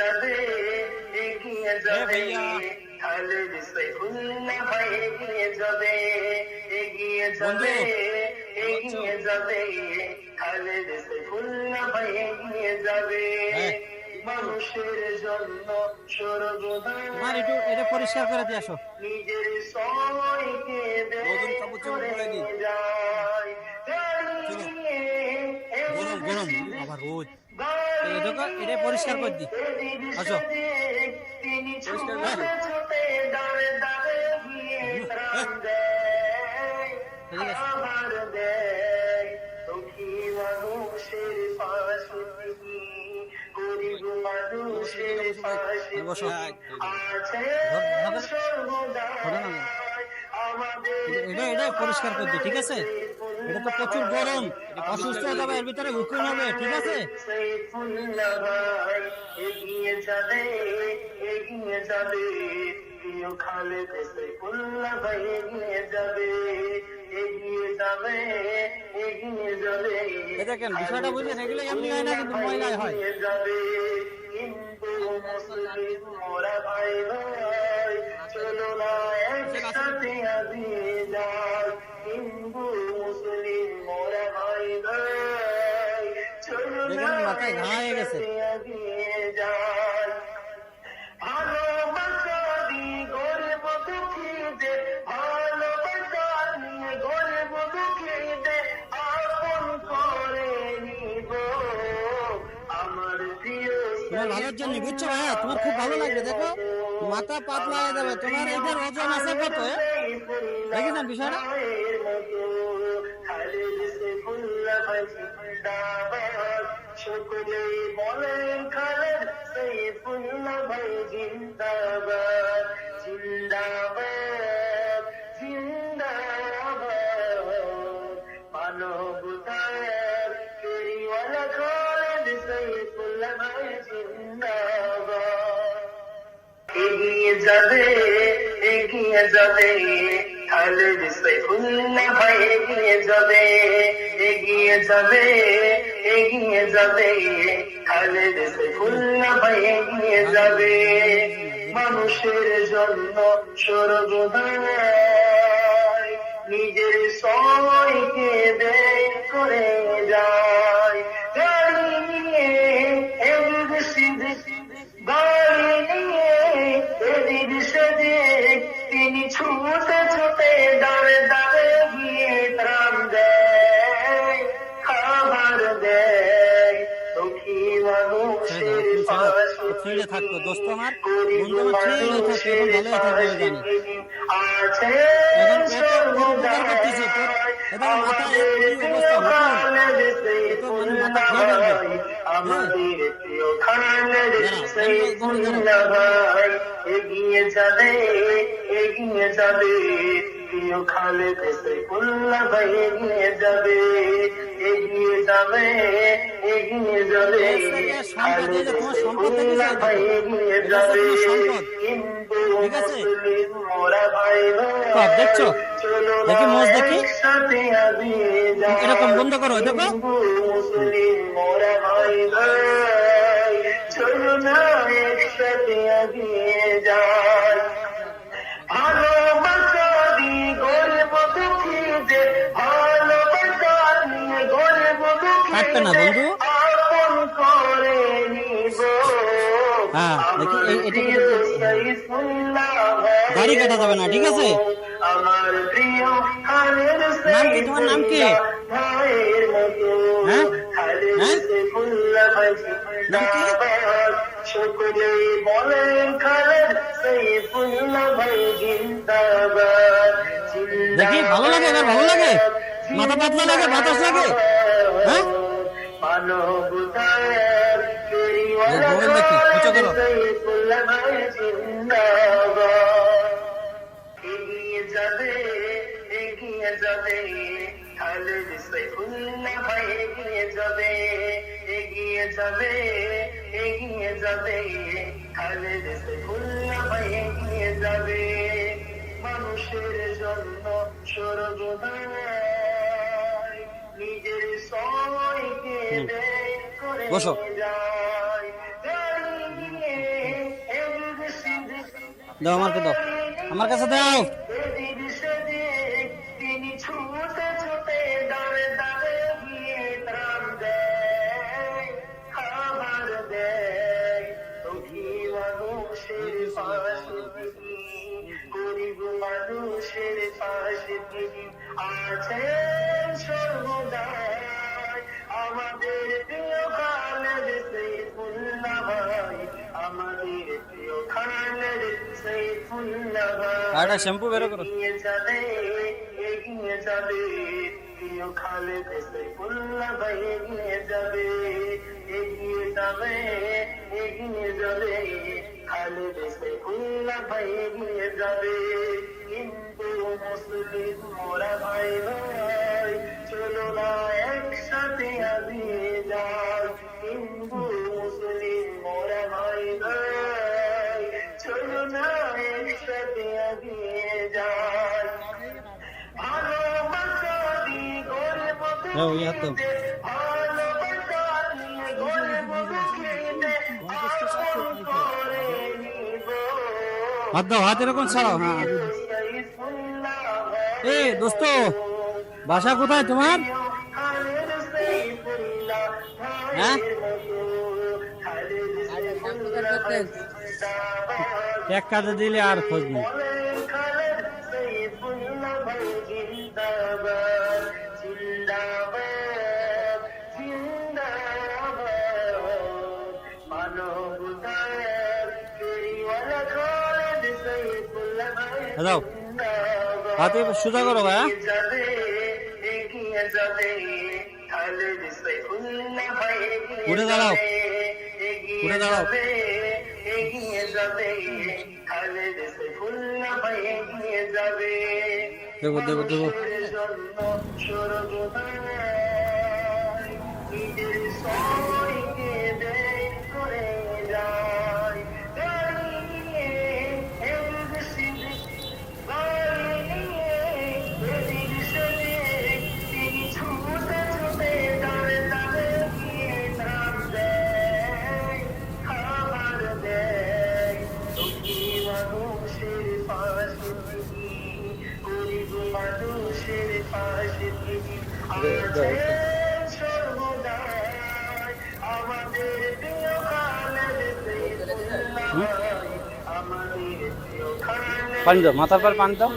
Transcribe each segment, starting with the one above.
যাবে এগিয়ে যাবে। খালেদ সাইফুল্লাহ ভাই এগিয়ে যাবে এগিয়ে যাবে এগিয়ে যাবে খালেদ সাইফুল্লাহ ভাই এগিয়ে যাবে। মানুষের জন্য সর্বদা তোমার একটু এটা পরিষ্কার করে দিয়ে আসো নিজের সময়কে নতুন কাপড় চোপড়। গরম গরম আবার এই দেখো এটা পরিষ্কার করে দি আসো বসো। আছে ধরো না। এটা এটা পরিষ্কার করে ঠিক আছে? এটা তো প্রচুর গরম। অসুস্থ হয়ে যাবে, এর ভিতরে হুকুম হবে, ঠিক আছে? এগিয়ে যাবে এগিয়ে যাবে দেখেন, বিষয়টা বুঝলেন এগুলো এমনি হয় না কিন্তু মহিলায় হয়? হিন্দু ভাই নিব আমার প্রিয় তোমার ভালোর জন্য, বুঝছ ভাইয়া তোমার খুব ভালো লাগবে, দেখো। মাথা পাতলা হয়ে যাবে। তোমার এটার ওজন আছে কত দেখেছেন বিষয়টা? সকলে বলেন খালেদ সৈফুল্লাহ ভাই জিন্দাবাদ জিন্দাবাদ জিন্দাবাদ মানবতার ফেরিওয়ালা খালেদ সৈফুল্লাহ ভাই জিন্দাবাদ এগিয়ে যাবে এগিয়ে যাবে খালেদ সাইফুল্লাহ ভাই এগিয়ে যাবে এগিয়ে যাবে এগিয়ে যাবে সাইফুল্লাহ ভাই এগিয়ে যাবে। মানুষের জন্য সর্বদাই নিজের সময়কে বের করে যায়। ছেড়ে থাকতো। দোস্ত আমার বন্ধু আমার ছেড়ে থাকতো এখন ভালোই থাকবে জানি। এগিয়ে যাবে। এগিয়ে যাবে এগিয়ে যাবে। এগিয়ে যাবে। দেখছ? দেখি মোজ দেখি? এরকম বন্ধ করো, দেখো। মোরা ভাই ভাই চলো না একসাথে এগিয়ে যাই। বন্ধু। হ্যাঁ, গাড়ি কাটা যাবে না, ঠিক আছে? নাম কি? তোমার নাম কি? হ্যাঁ? হ্যাঁ? বলেন খালেদ সাইফুল্লাহ ভাই দেখি, ভালো লাগে ভালো লাগে? মাথা পাতলা লাগে, বাতাস লাগে? হ্যাঁ? এগিয়ে যাবে এগিয়ে যাবে খালেদ সাইফুল্লাহ ভাই এগিয়ে যাবে যাবে এগিয়ে যাবে বসো। দাও আমাকে দাও। আমার কাছে দাও। মানুষের পাশে আছেন সর্বদাই আমাদের প্রিয় খালেদ সৈফুল্লাহ ভাই শ্যাম্পু বেরো করো যাবে এগিয়ে যাবে এগিয়ে যাবে এগিয়ে যাবে এগিয়ে যাবে যাবে কিন্তু মুসলিম মোরা ভাই ভাই চলো না যাই হিন্দু মুসলিম হাত দাও হাত এরকম ছাড়াও হ্যাঁ এ দোস্ত বাসা কোথায় তোমার? হ্যাঁ? এক কাজে দিলে আর খোঁজ হাতে সোজা করো ভাইয়া। উঠে দাঁড়াও। উঠে দাঁড়াও। দেখো দেখো দেখো খালেদ পানি দাও, মাথার পর পানি দাও।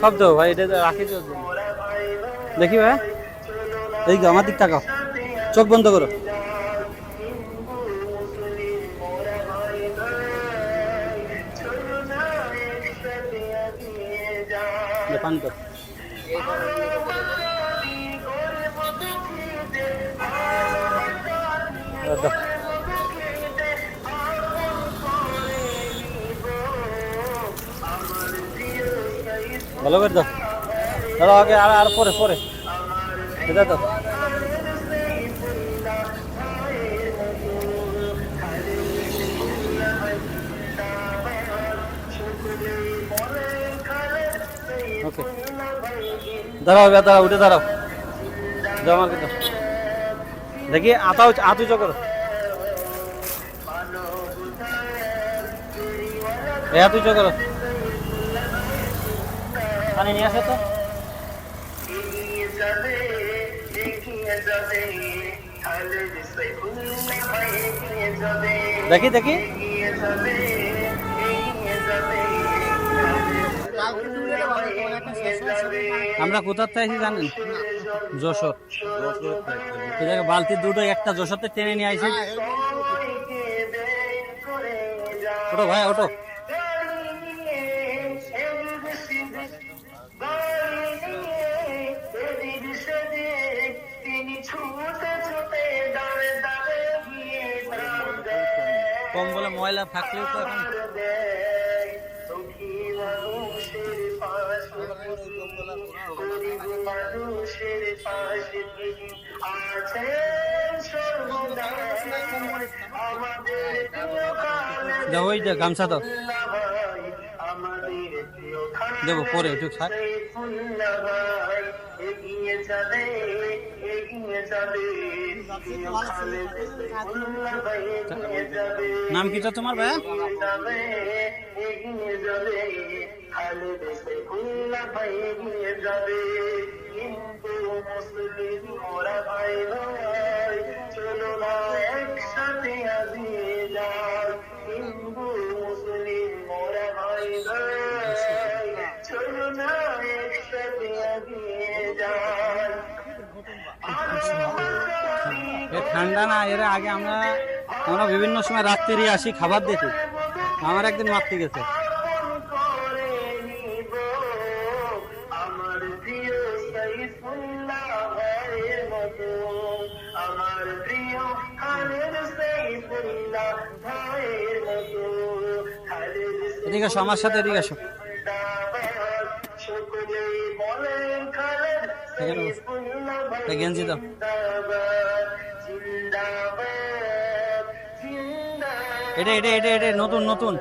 সৈফুল্লাহ ভাই, এটা রাখি দেখি ভাই, এই আমার দিক তাকাও চোখ বন্ধ করো। পানি করতে ভালো করে দাও। দাদা আগে আর পরে পরে। এটা দাঁড়াও দাঁড়াও, উঠে দাঁড়াও। আমাকে দাও দেখি, আতাও আত উঁচু করো এ হাত উঁচু করো পানি নিয়ে আসো তো। এগিয়ে যাবে আমরা কোথার থেকে জানেন? যশোর। বালতি দুটো, একটা যশোরতে টেনে নিয়ে আইছি। ওটো ভাই ওটো কম বলে ময়লা থাকলেও তো এখন মানুষের পাশে তিনি আছেন সর্বদা। আমাদের দাও ওই যে গামছা দাও। প্রিয় দেবো পরে একটু থাক এগিয়ে ভাই এগিয়ে যাবে নাম কিটা তোমার ভাইয়া? এগিয়ে যাবে ভাই এগিয়ে কিন্তু মুসলিম মোরা ভাই ভাই চলো না একসাথে ঠান্ডা না এর আগে আমরা আমরা বিভিন্ন সময় রাত্রি আসি খাবার দেখি। আমার একদিন মারতে গেছে। এদিকে আসো আমার সাথে এদিকে আসো। জিন্দাবাদ সকলেই এটা এটা এটা এটা, নতুন নতুন।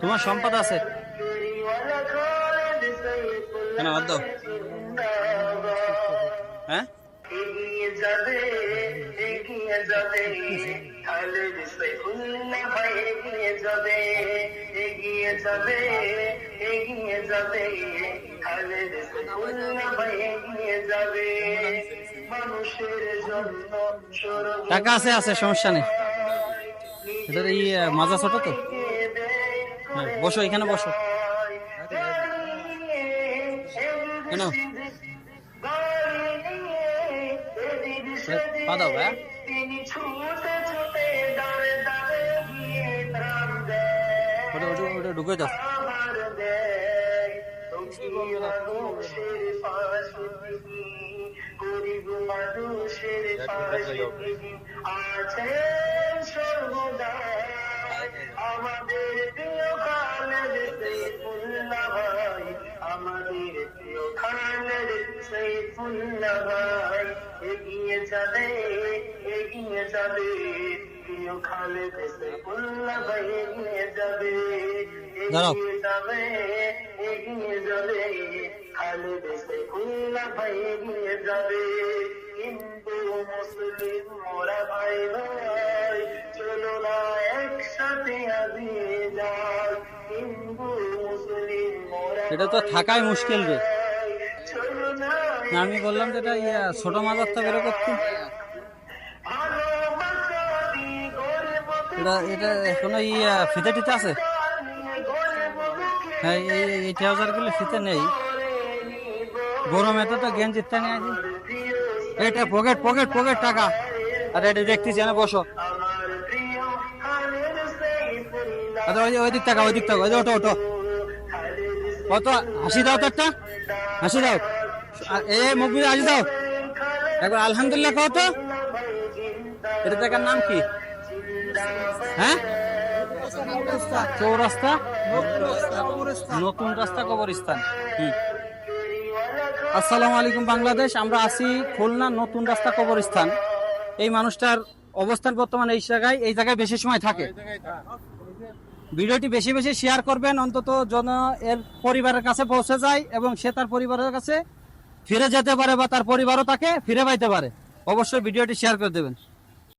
তোমার সম্পদ আছে। কেন, বাদ হ্যাঁ? টাকা আছে আছে, সমস্যা নেই। এটার এই মাজা ছোট তো? হ্যাঁ, বসো এখানে বসো। কেন? পা ওটা ঢুকে গরিব মানুষের পাশে আমাদের আমাদের সাইফুল্লাহ ভাই এগিয়ে যাবে এগিয়ে যাবে প্রিয় খালেদ সাইফুল্লাহ ভাই এগিয়ে যাবে। এগিয়ে যাবে এগিয়ে যাবে খালেদ সাইফুল্লাহ ভাই এগিয়ে যাবে হিন্দু, মুসলিম মোরা ভাই ভাই এটা তো থাকাই মুশকিল রে। না না, আমি বললাম যে এটা ইয়া, ছোট মাজার তো বেরো করতে এটা এটা এখনও ইয়া ফিতে টিতে আছে? হ্যাঁ এই এই- এই ট্রাউজারগুলো ফিতে নেই। গরমে তো তো গেঞ্জির টা নিয়ে আসি এটা পকেট পকেট পকেট টাকা। আরে এটা দেখতেছি এনে বসো। আচ্ছা ওই দিক টাকা ওই দিক টাকা ওই ওটো ওটো কত? হাসি দাও তো একটা। হাসি দাও। এ মুখবি হাসি দাও। একবার আলহামদুলিল্লাহ কও তো। এটা জায়গার নাম কি? হ্যাঁ? নতুন রাস্তা কবরস্থান। হুম। আসসালামু আলাইকুম বাংলাদেশ। আমরা আছি খুলনা নতুন রাস্তা কবরস্থান। এই মানুষটার অবস্থান বর্তমানে এই জায়গায়। এই জায়গায় বেশি সময় থাকে। ভিডিওটি বেশি বেশি শেয়ার করবেন, অন্তত জন এর পরিবারের কাছে পৌঁছে যায় এবং সে তার পরিবারের কাছে ফিরে যেতে পারে বা তার পরিবারও তাকে ফিরে পাইতে পারে। অবশ্যই ভিডিওটি শেয়ার করে দেবেন।